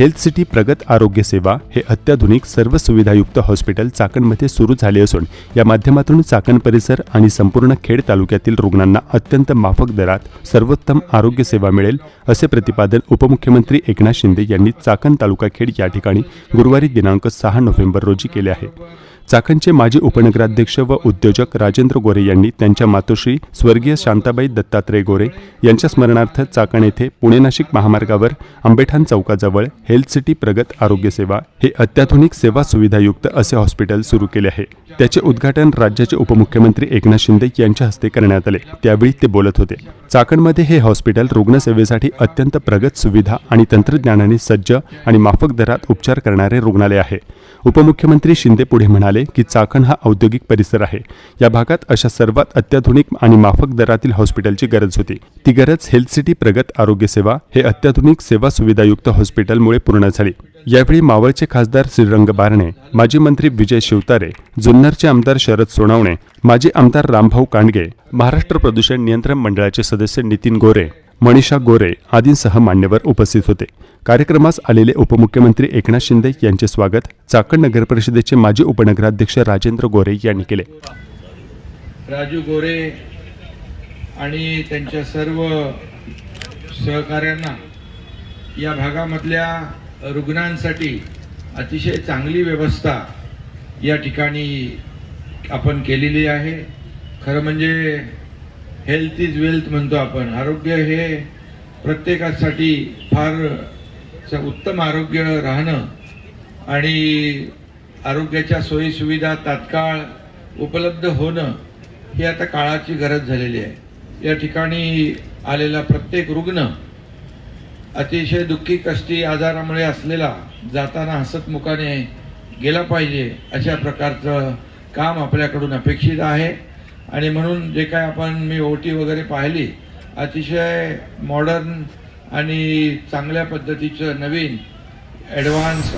Health city प्रगत आरोग्य सेवा हे अत्याधुनिक सर्व सुविधायुक्त हॉस्पिटल चाकणमध्ये सुरू झाले असून या माध्यमातून चाकण परिसर आणि संपूर्ण खेड तालुक्यातील रुग्णांना अत्यंत माफक दरात सर्वोत्तम आरोग्य सेवा मिळेल असे प्रतिपादन उपमुख्यमंत्री एकनाथ शिंदे यांनी चाकण तालुका खेड या ठिकाणी गुरुवारी दिनांक सहा नोव्हेंबर रोजी केले आहे. चाकणचे माजी उपनगराध्यक्ष व उद्योजक राजेंद्र गोरे यांनी त्यांच्या मातोश्री स्वर्गीय शांताबाई दत्तात्रय गोरे यांच्या स्मरणार्थ चाकण येथे पुणे नाशिक महामार्गावर आंबेठाण चौकाजवळ हेल्थ सिटी प्रगत आरोग्य सेवा हे अत्याधुनिक सेवा सुविधायुक्त असे हॉस्पिटल सुरू केले आहे. त्याचे उद्घाटन राज्याचे उपमुख्यमंत्री एकनाथ शिंदे यांच्या हस्ते करण्यात आले. त्यावेळी ते बोलत होते. चाकणमध्ये हे हॉस्पिटल रुग्णसेवेसाठी अत्यंत प्रगत सुविधा आणि तंत्रज्ञानाने सज्ज आणि माफक दरात उपचार करणारे रुग्णालय आहे. उपमुख्यमंत्री शिंदे पुढे म्हणाले की चाकण हा औद्योगिक परिसर आहे. या भागात अशा सर्वात अत्याधुनिक आणि माफक दरातील हॉस्पिटलची गरज होती. ती गरज हेल्थ सिटी प्रगत आरोग्य सेवा हे अत्याधुनिक सेवा सुविधायुक्त हॉस्पिटलमुळे पूर्ण झाली. यावेळी मावळचे खासदार श्रीरंग बारणे माजी मंत्री विजय शिवतारे जुन्नरचे आमदार शरद सोनावणे माजी आमदार रामभाऊ कांडगे महाराष्ट्र प्रदूषण नियंत्रण मंडळाचे सदस्य नितीन गोरे मनीषा गोरे आदींसह मान्यवर उपस्थित होते. कार्यक्रमास आलेले उपमुख्यमंत्री एकनाथ शिंदे यांचे स्वागत चाकण नगर परिषदेचे माजी उपनगराध्यक्ष राजेंद्र गोरे यांनी केले. राजू गोरे आणि त्यांच्या सर्व सहकाऱ्यांना या भागामधल्या रुग्णांसाठी अतिशय चांगली व्यवस्था या ठिकाणी आपण केलेली आहे. खरं म्हणजे हेल्थ इज वेल्थ म्हणतो आपण. आरोग्य हे प्रत्येकासाठी फार उत्तम आरोग्य राहणं आणि आरोग्याच्या सोयीसुविधा तात्काळ उपलब्ध होणं ही आता काळाची गरज झालेली आहे. या ठिकाणी आलेला प्रत्येक रुग्ण अतिशय दुःखी कष्टी आजारामुळे असलेला जाताना हसतमुखाने गेला पाहिजे अशा प्रकारचं काम आपल्याकडून अपेक्षित आहे. आणि म्हणून जे काय आपण मी ओटी वगैरे पाहिली अतिशय मॉडर्न आणि चांगल्या पद्धतीचं नवीन ॲडव्हान्स